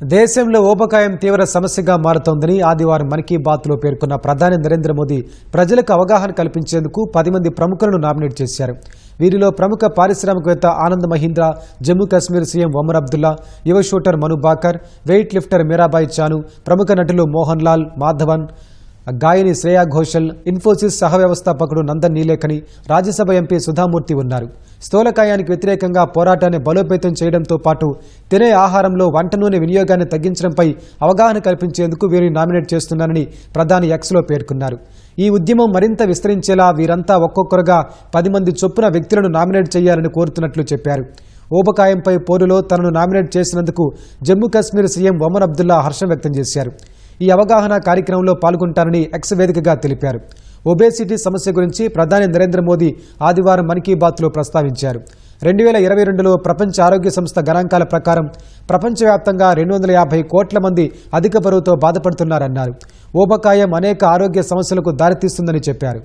దేశంలో ఊబకాయం తీవ్ర సమస్యగా మారుతోందని ఆదివారం మన్ కీ బాత్లో పేర్కొన్న ప్రధాని నరేంద్ర మోదీ ప్రజలకు అవగాహన కల్పించేందుకు పది మంది ప్రముఖులను నామినేట్ చేశారు. వీరిలో ప్రముఖ పారిశ్రామికవేత్త ఆనంద్ మహీంద్రా జమ్మూ కాశ్మీర్ సీఎం ఒమర్ అబ్దుల్లా యువ shooter Manu Bhaker weight lifter Mirabai Chanu ప్రముఖ నటులు మోహన్ లాల్ మాధవన్ గాయని శ్రేయా ఘోషల్ ఇన్ఫోసిస్ సహ వ్యవస్థాపకుడు నందన్ నీలేఖని రాజ్యసభ ఎంపీ సుధామూర్తి ఉన్నారు. స్థూలకాయానికి వ్యతిరేకంగా పోరాటాన్ని బలోపేతం చేయడంతో పాటు తినే ఆహారంలో వంట నూనె వినియోగాన్ని తగ్గించడంపై అవగాహన కల్పించేందుకు వీరిని నామినేట్ చేస్తున్నానని ప్రధాని ఎక్స్లో పేర్కొన్నారు. ఈ ఉద్యమం మరింత విస్తరించేలా వీరంతా ఒక్కొక్కరుగా పది మంది చొప్పున వ్యక్తులను నామినేట్ చేయాలని కోరుతున్నట్లు చెప్పారు. ఊబకాయంపై పోరులో తనను నామినేట్ చేసినందుకు జమ్మూ కాశ్మీర్ సీఎం ఒమర్ అబ్దుల్లా హర్షం వ్యక్తం చేశారు. ఈ అవగాహన కార్యక్రమంలో పాల్గొంటారని ఎక్స్ వేదికగా తెలిపారు. ఒబేసిటీ సమస్య గురించి ప్రధాని నరేంద్ర మోదీ ఆదివారం మన్ కీ బాత్లో ప్రస్తావించారు. రెండు వేల ఇరవై రెండులో ప్రపంచ ఆరోగ్య సంస్థ గణాంకాల ప్రకారం ప్రపంచవ్యాప్తంగా రెండు వందల యాభై కోట్ల మంది అధిక బరువుతో బాధపడుతున్నారన్నారు. ఊబకాయం అనేక ఆరోగ్య సమస్యలకు దారితీస్తుందని చెప్పారు.